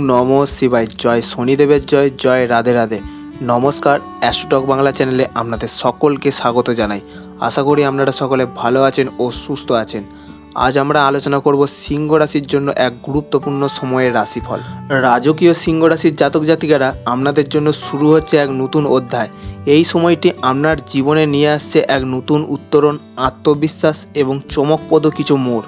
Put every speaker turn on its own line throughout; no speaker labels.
নম শিবায়। জয় শনিদেবের জয় জয় রাধে রাধে। নমস্কার অ্যাস্ট্রটক বাংলা চ্যানেলে আপনাদের সকলকে স্বাগত জানাই। আশা করি আপনারা সকলে ভালো আছেন ও সুস্থ আছেন। আজ আমরা আলোচনা করব সিংহ রাশির জন্য এক গুরুত্বপূর্ণ সময়ের রাশিফল। রাজকীয় সিংহ রাশির জাতক জাতিকারা আপনাদের জন্য শুরু হচ্ছে এক নতুন অধ্যায়। এই সময়টি আপনার জীবনে নিয়ে আসছে এক নতুন উত্তরণ, আত্মবিশ্বাস এবং চমকপ্রদ কিছু মোড়।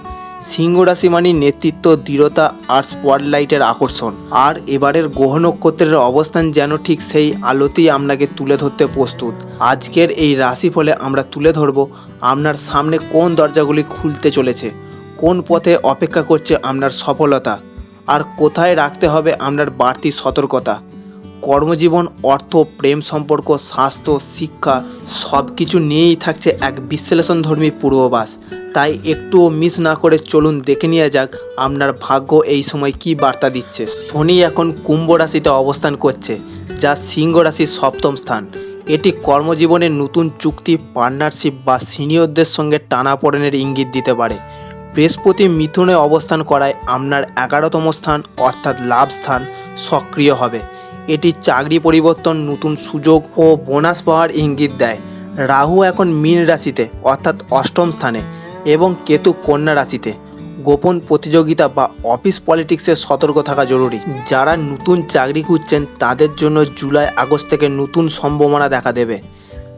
সিংহ রাশি মানে নেতৃত্ব, দৃঢ়তা আর স্পটলাইটের আকর্ষণ। আর এবারের গ্রহ নক্ষত্রের অবস্থান যেন ঠিক সেই আলোতেই আপনাকে তুলে ধরতে প্রস্তুত। আজকের এই রাশিফলে আমরা তুলে ধরব আপনার সামনে কোন দরজাগুলি খুলতে চলেছে, কোন পথে অপেক্ষা করছে আপনার সফলতা, আর কোথায় রাখতে হবে আপনার বাড়তি সতর্কতা। কর্মজীবন, অর্থ, প্রেম সম্পর্ক, স্বাস্থ্য, শিক্ষা সব কিছু নিয়েই থাকছে এক বিশ্লেষণধর্মী পূর্ববাস। তাই একটুও মিস না করে চলুন দেখে নেওয়া যাক আপনার ভাগ্য এই সময় কি বার্তা দিচ্ছে। শনি এখন কুম্ভ রাশিতে অবস্থান করছে, যা সিংহ রাশির সপ্তম স্থান। এটি কর্মজীবনে নতুন চুক্তি পার্টনারশিপ বা সিনিয়রদের সঙ্গে টানাপোড়েনের ইঙ্গিত দিতে পারে। বৃহস্পতি মিথুনে অবস্থান করায় আপনার এগারোতম স্থান, অর্থাৎ লাভ স্থান সক্রিয় হবে। এটি চাকরি পরিবর্তন, নতুন সুযোগ ও বোনাস পাওয়ার ইঙ্গিত দেয়। রাহু এখন মীন রাশিতে, অর্থাৎ অষ্টম স্থানে, এবং কেতু কন্যা রাশিতে। গোপন প্রতিযোগিতা বা অফিস পলিটিক্সে সতর্ক থাকা জরুরি। যারা নতুন চাকরি খুঁজছেন, তাদের জন্য জুলাই আগস্ট থেকে নতুন সম্ভাবনা দেখা দেবে।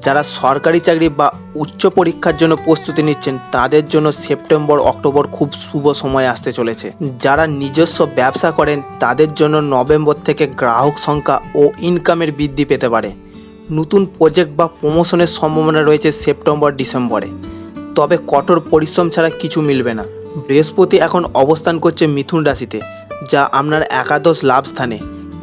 যারা সরকারি চাকরি বা উচ্চ পরীক্ষার জন্য প্রস্তুতি নিচ্ছেন, তাদের জন্য সেপ্টেম্বর, অক্টোবর খুব শুভ সময় আসতে চলেছে। যারা নিজস্ব ব্যবসা করেন, তাদের জন্য নভেম্বর থেকে গ্রাহক সংখ্যা ও ইনকামের বৃদ্ধি পেতে পারে। নতুন প্রজেক্ট বা প্রমোশনের সম্ভাবনা রয়েছে সেপ্টেম্বর, ডিসেম্বরে। তবে কঠোর পরিশ্রম ছাড়া কিছু মিলবে না। বৃহস্পতি এখন অবস্থান করছে মিথুন রাশিতে, যা আপনার একাদশ লাভ স্থানে।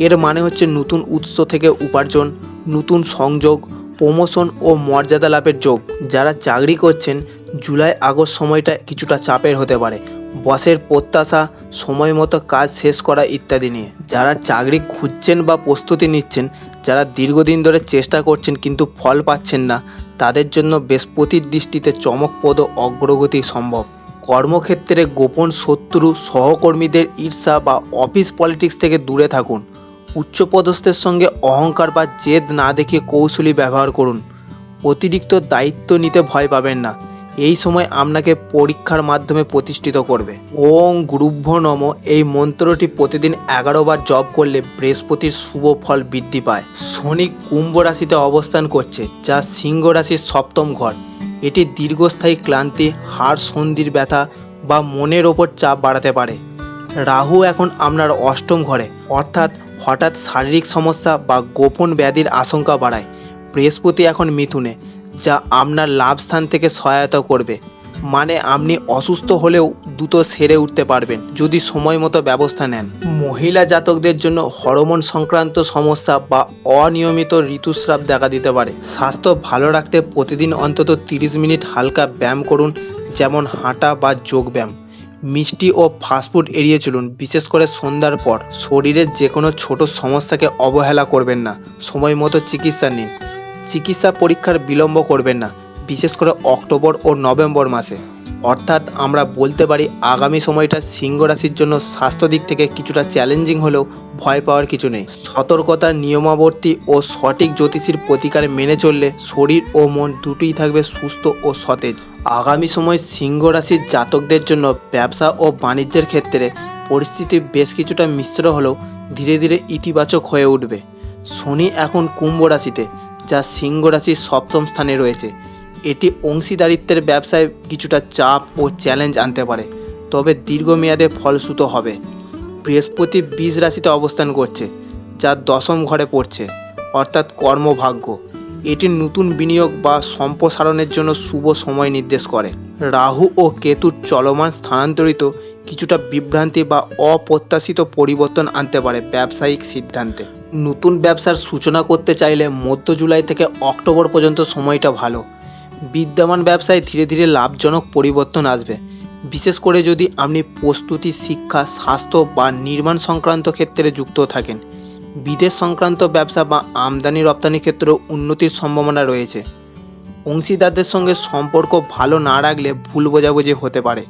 এর মানে হচ্ছে নতুন উৎস থেকে উপার্জন, নতুন সংযোগ প্রমোশন ও মর্যাদা লাভের যোগ। যারা চাকরি করছেন, জুলাই, আগস্ট সময়টা কিছুটা চাপের হতে পারে। বসের প্রত্যাশা, সময় মতো কাজ শেষ করা ইত্যাদি নিয়ে। যারা চাকরি খুঁজছেন বা প্রস্তুতি নিচ্ছেন, যারা দীর্ঘদিন ধরে চেষ্টা করছেন কিন্তু ফল পাচ্ছেন না, তাদের জন্য বৃহস্পতির দৃষ্টিতে চমকপ্রদ অগ্রগতি সম্ভব। কর্মক্ষেত্রে গোপন শত্রু, সহকর্মীদের ঈর্ষা বা অফিস পলিটিক্স থেকে দূরে থাকুন। উচ্চপদস্থের সঙ্গে অহংকার বা জেদ না দেখিয়ে কৌশলী ব্যবহার করুন। অতিরিক্ত দায়িত্ব নিতে ভয় পাবেন না। এই সময় আপনাকে পরীক্ষার মাধ্যমে প্রতিষ্ঠিত করবে। ওং গুরুভ্য নম। এই মন্ত্রটি প্রতিদিন এগারো বার জপ করলে বৃহস্পতির শুভ ফল বৃদ্ধি পায়। শনি কুম্ভ রাশিতে অবস্থান করছে, যা সিংহ রাশির সপ্তম ঘর। এটি দীর্ঘস্থায়ী ক্লান্তি, হাড় সন্ধির ব্যথা বা মনের ওপর চাপ বাড়াতে পারে। রাহু এখন আপনার অষ্টম ঘরে। অর্থাৎ হঠাৎ শারীরিক সমস্যা বা গোপন ব্যাধির আশঙ্কা বাড়ায়। বৃহস্পতি এখন মিথুনে, যা আপনার লাভ স্থান থেকে সহায়তা করবে। মানে আপনি অসুস্থ হলেও দ্রুত সেরে উঠতে পারবেন, যদি সময় মতো ব্যবস্থা নেন। মহিলা জাতকদের জন্য হরমোন সংক্রান্ত সমস্যা বা অনিয়মিত ঋতুস্রাব দেখা দিতে পারে। স্বাস্থ্য ভালো রাখতে প্রতিদিন অন্তত তিরিশ মিনিট হালকা ব্যায়াম করুন, যেমন হাঁটা বা যোগ ব্যায়াম মিষ্টি ও ফাস্টফুড এড়িয়ে চলুন। বিশেষ করে সন্ধ্যার পর। শরীরের যে কোনো ছোট সমস্যাকে অবহেলা করবেন না। সময় মতো চিকিৎসা নিন। চিকিৎসা পরীক্ষার বিলম্ব করবেন না। বিশেষ করে অক্টোবর ও নভেম্বর মাসে। অর্থাৎ আমরা বলতে পারি আগামী সময়টা সিংহ রাশির জন্য স্বাস্থ্য দিক থেকে কিছুটা চ্যালেঞ্জিং হলেও ভয় পাওয়ার কিছু নেই। সতর্কতার নিয়মাবর্তী ও সঠিক জ্যোতিষীর প্রতিকার মেনে চললে শরীর ও মন দুটোই থাকবে সুস্থ ও সতেজ। আগামী সময় সিংহ রাশির জাতকদের জন্য ব্যবসা ও বাণিজ্যের ক্ষেত্রে পরিস্থিতি বেশ কিছুটা মিশ্র হলেও ধীরে ধীরে ইতিবাচক হয়ে উঠবে। শনি এখন কুম্ভ রাশিতে, যা সিংহ রাশির সপ্তম স্থানে রয়েছে। এটি অংশীদারিত্বের ব্যবসায় কিছুটা চাপ ও চ্যালেঞ্জ আনতে পারে, তবে দীর্ঘমেয়াদে ফলশ্রুত হবে। বৃহস্পতি বীজ রাশিতে অবস্থান করছে, যা দশম ঘরে পড়ছে, অর্থাৎ কর্মভাগ্য। এটি নতুন বিনিয়োগ বা সম্প্রসারণের জন্য শুভ সময় নির্দেশ করে। রাহু ও কেতুর চলমান স্থানান্তরিত কিছুটা বিভ্রান্তি বা অপ্রত্যাশিত পরিবর্তন আনতে পারে ব্যবসায়িক সিদ্ধান্তে। নতুন ব্যবসার সূচনা করতে চাইলে মধ্য জুলাই থেকে অক্টোবর পর্যন্ত সময়টা ভালো। বিদ্যমান ব্যবসায় ধীরে ধীরে লাভজনক পরিবর্তন আসবে। বিশেষ করে যদি আপনি প্রস্তুতি, শিক্ষা, স্বাস্থ্য বা নির্মাণ সংক্রান্ত ক্ষেত্রে যুক্ত থাকেন। বিদেশ সংক্রান্ত ব্যবসা বা আমদানি রপ্তানি ক্ষেত্রেও উন্নতির সম্ভাবনা রয়েছে। অংশীদারদের সঙ্গে সম্পর্ক ভালো না রাখলে ভুল বোঝাবুঝি হতে পারে।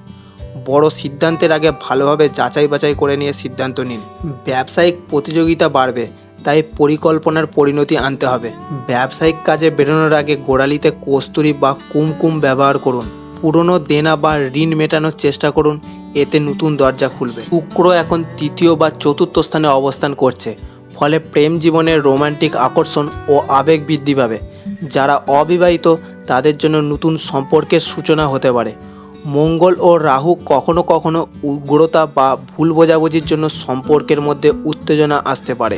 বড় সিদ্ধান্তের আগে ভালোভাবে যাচাই বাছাই করে নিয়ে সিদ্ধান্ত নিন। ব্যবসায়িক প্রতিযোগিতা বাড়বে। তাই পরিকল্পনার পরিণতি আনতে হবে। ব্যবসায়িক কাজে বেরোনোর আগে গোড়ালিতে কস্তুরি বা কুমকুম ব্যবহার করুন। পুরনো দেনা বা ঋণ মেটানোর চেষ্টা করুন, এতে নতুন দরজা খুলবে। শুক্র এখন তৃতীয় বা চতুর্থ স্থানে অবস্থান করছে, ফলে প্রেম জীবনের রোমান্টিক আকর্ষণ ও আবেগ বৃদ্ধি পাবে। যারা অবিবাহিত, তাদের জন্য নতুন সম্পর্কের সূচনা হতে পারে। মঙ্গল ও রাহু কখনো কখনো উগ্রতা বা ভুল বোঝাবুঝির জন্য সম্পর্কের মধ্যে উত্তেজনা আসতে পারে।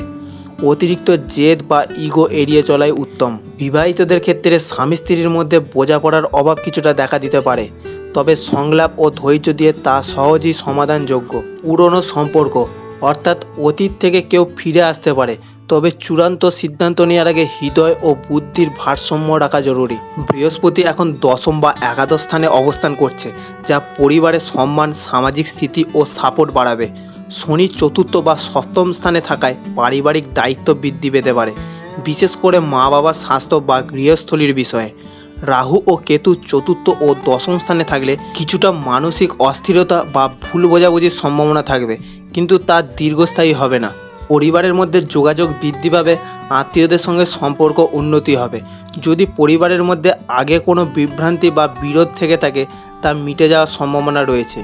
অতিরিক্ত জেদ বা ইগো এড়িয়ে চলাই উত্তম। বিবাহিতদের ক্ষেত্রে স্বামী স্ত্রীর মধ্যে বোঝাপড়ার অভাব কিছুটা দেখা দিতে পারে, তবে সংলাপ ও ধৈর্য দিয়ে তা সহজেই সমাধানযোগ্য। পুরনো সম্পর্ক, অর্থাৎ অতীত থেকে কেউ ফিরে আসতে পারে, তবে চূড়ান্ত সিদ্ধান্ত নেওয়ার আগে হৃদয় ও বুদ্ধির ভারসাম্য রাখা জরুরি। বৃহস্পতি এখন দশম বা একাদশ স্থানে অবস্থান করছে, যা পরিবারের সম্মান, সামাজিক স্থিতি ও সাপোর্ট বাড়াবে। শনি চতুর্থ বা সপ্তম স্থানে থাকায় পারিবারিক দায়িত্ব বৃদ্ধি পেতে পারে, বিশেষ করে মা বাবার স্বাস্থ্য বা গৃহস্থলীর বিষয়ে। রাহু ও কেতু চতুর্থ ও দশম স্থানে থাকলে কিছুটা মানসিক অস্থিরতা বা ভুল বোঝাবুঝির সম্ভাবনা থাকবে, কিন্তু তা দীর্ঘস্থায়ী হবে না। পরিবারের মধ্যে যোগাযোগ বৃদ্ধি পাবে, আত্মীয়দের সঙ্গে সম্পর্ক উন্নতি হবে। যদি পরিবারের মধ্যে আগে কোনো বিভ্রান্তি বা বিরোধ থেকে থাকে, তা মিটে যাওয়ার সম্ভাবনা রয়েছে।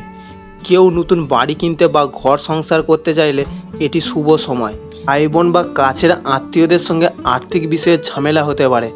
কেউ নতুন বাড়ি কিনতে বা ঘর সংসার করতে চাইলে এটি শুভ সময়। ভাই বোন বা কাছের আত্মীয়দের সঙ্গে আর্থিক বিষয়ে ঝামেলা হতে পারে।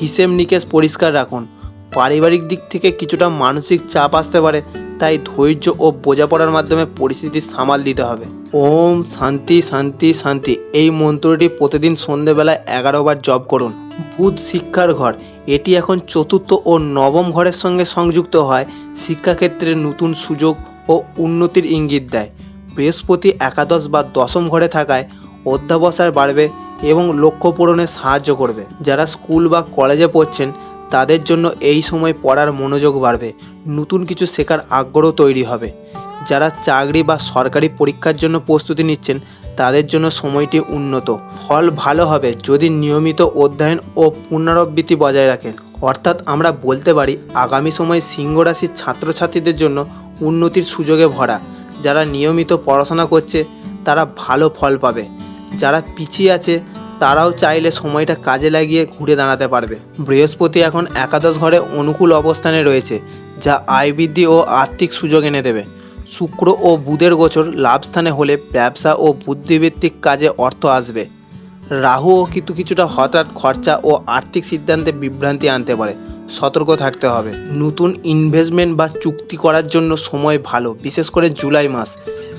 হিসেব নিকেশ পরিষ্কার রাখুন। পারিবারিক দিক থেকে কিছুটা মানসিক চাপ আসতে পারে, তাই ধৈর্য ও বোঝাপড়ার মাধ্যমে পরিস্থিতি সামাল দিতে হবে। ওম শান্তি শান্তি শান্তি। এই মন্ত্রটি প্রতিদিন সন্ধেবেলায় এগারো বার জপ করুন। বুধ শিক্ষার ঘর। এটি এখন চতুর্থ ও নবম ঘরের সঙ্গে সংযুক্ত হয়। শিক্ষাক্ষেত্রে নতুন সুযোগ ও উন্নতির ইঙ্গিত দেয়। বৃহস্পতি একাদশ বা দশম ঘরে থাকায় অধ্যাবসায় বাড়বে এবং লক্ষ্য পূরণে সাহায্য করবে। যারা স্কুল বা কলেজে পড়ছেন, তাদের জন্য এই সময় পড়ার মনোযোগ বাড়বে। নতুন কিছু শেখার আগ্রহ তৈরি হবে। যারা চাকরি বা সরকারি পরীক্ষার জন্য প্রস্তুতি নিচ্ছেন, তাদের জন্য সময়টি উন্নত। ফল ভালো হবে যদি নিয়মিত অধ্যয়ন ও পুনরাবৃত্তি বজায় রাখেন। অর্থাৎ আমরা বলতে পারি, আগামী সময় সিংহ রাশির ছাত্রছাত্রীদের জন্য উন্নতির সুযোগে ভরা। যারা নিয়মিত পড়াশোনা করছে, তারা ভালো ফল পাবে। যারা পিছিয়ে আছে, তারাও চাইলে সময়টা কাজে লাগিয়ে ঘুরে দাঁড়াতে পারবে। বৃহস্পতি এখন একাদশ ঘরে অনুকূল অবস্থানে রয়েছে, যা আয় বৃদ্ধি ও আর্থিক সুযোগ এনে দেবে। শুক্র ও বুধের গোচর লাভ স্থানে হলে ব্যবসা ও বুদ্ধিভিত্তিক কাজে অর্থ আসবে। রাহু ও কিন্তু কিছুটা হঠাৎ খরচা ও আর্থিক সিদ্ধান্তে বিভ্রান্তি আনতে পারে। সতর্ক থাকতে হবে। নতুন ইনভেস্টমেন্ট বা চুক্তি করার জন্য সময় ভালো, বিশেষ করে জুলাই মাস।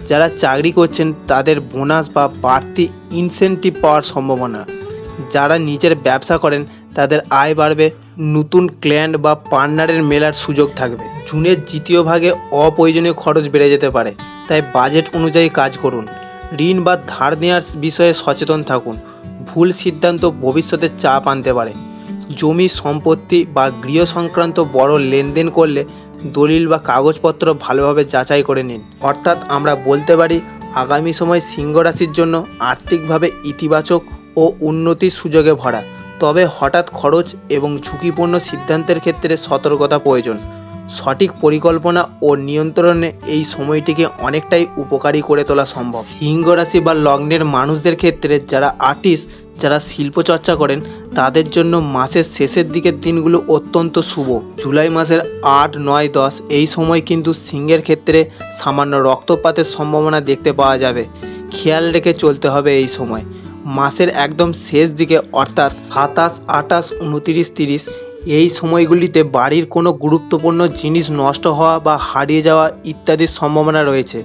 যারা চাকরি করছেন, তাদের বোনাস বা বাড়তি ইনসেন্টিভ পাওয়ার সম্ভাবনা। যারা নিজের ব্যবসা করেন, তাদের আয় বাড়বে, নতুন ক্লায়েন্ট বা পার্টনারের মেলার সুযোগ থাকবে। জুনের দ্বিতীয় ভাগে অপ্রয়োজনীয় খরচ বেড়ে যেতে পারে। তাই বাজেট অনুযায়ী কাজ করুন। ঋণ বা ধার নেওয়ার বিষয়ে সচেতন থাকুন। ভুল সিদ্ধান্ত ভবিষ্যতে চাপ আনতে পারে। জমি সম্পত্তি বা গৃহ সংক্রান্ত বড় লেনদেন করলে দলিল বা কাগজপত্র ভালোভাবে যাচাই করে নিন। অর্থাৎ আমরা বলতে পারি, আগামী সময় সিংহ রাশির জন্য আর্থিকভাবে ইতিবাচক ও উন্নতির সুযোগে ভরা। তবে হঠাৎ খরচ এবং ঝুঁকিপূর্ণ সিদ্ধান্তের ক্ষেত্রে সতর্কতা প্রয়োজন। সঠিক পরিকল্পনা ও নিয়ন্ত্রণে এই সময়টিকে অনেকটাই উপকারী করে তোলা সম্ভব। সিংহ রাশি বা লগ্নের মানুষদের ক্ষেত্রে যারা আর্টিস্ট যারা শিল্প চর্চা করেন, তাদের জন্য মাসের শেষের দিকের দিনগুলো অত্যন্ত শুভ। জুলাই মাসের আট, নয়, দশ, এই সময় কিন্তু সিংহের ক্ষেত্রে সামান্য রক্তপাতের সম্ভাবনা দেখতে পাওয়া যাবে। খেয়াল রেখে চলতে হবে এই সময়। মাসের একদম শেষ দিকে, অর্থাৎ সাতাশ, আঠাশ, উনতিরিশ, তিরিশ এই সময়গুলিতে বাড়ির কোনো গুরুত্বপূর্ণ জিনিস নষ্ট হওয়া বা হারিয়ে যাওয়া ইত্যাদির সম্ভাবনা রয়েছে।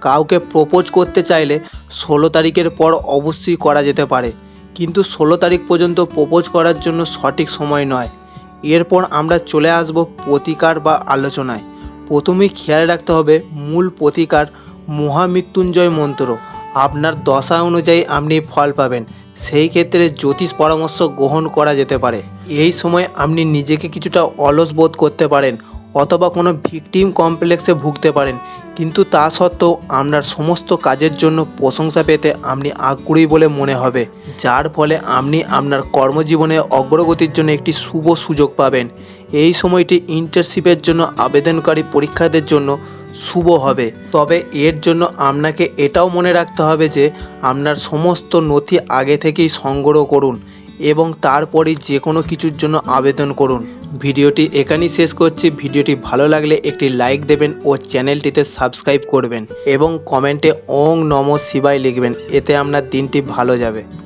কাউকে প্রপোজ করতে চাইলে ষোলো তারিখের পর অবশ্যই করা যেতে পারে। কিন্তু ষোলো তারিখ পর্যন্ত প্রপোজ করার জন্য সঠিক সময় নয়। এরপর আমরা চলে আসব প্রতিকার বা আলোচনায়। প্রথমেই খেয়াল রাখতে হবে মূল প্রতিকার মহামৃত্যুঞ্জয় মন্ত্র। আপনার দশা অনুযায়ী আপনি ফল পাবেন। সেই ক্ষেত্রে জ্যোতিষ পরামর্শ গ্রহণ করা যেতে পারে। এই সময় আপনি নিজেকে কিছুটা অলস বোধ করতে পারেন অথবা কোনো ভিকটিম কমপ্লেক্সে ভুগতে পারেন। কিন্তু তা সত্ত্বেও আপনার সমস্ত কাজের জন্য প্রশংসা পেতে আপনি আগ্রহী বলে মনে হবে, যার ফলে আপনি আপনার কর্মজীবনে অগ্রগতির জন্য একটি শুভ সুযোগ পাবেন। এই সময়টি ইন্টার্নশিপের জন্য আবেদনকারী পরীক্ষাদের জন্য শুভ হবে। তবে এর জন্য আপনাকে এটাও মনে রাখতে হবে যে, আপনার সমস্ত নথি আগে থেকেই সংগ্রহ করুন এবং তারপরেই যে কোনো কিছুর জন্য আবেদন করুন। ভিডিওটি এখানেই শেষ করছি। ভিডিওটি ভালো লাগলে একটি লাইক দেবেন ও চ্যানেলটিতে সাবস্ক্রাইব করবেন এবং কমেন্টে ওং নম শিবায় লিখবেন। এতে আপনার দিনটি ভালো যাবে।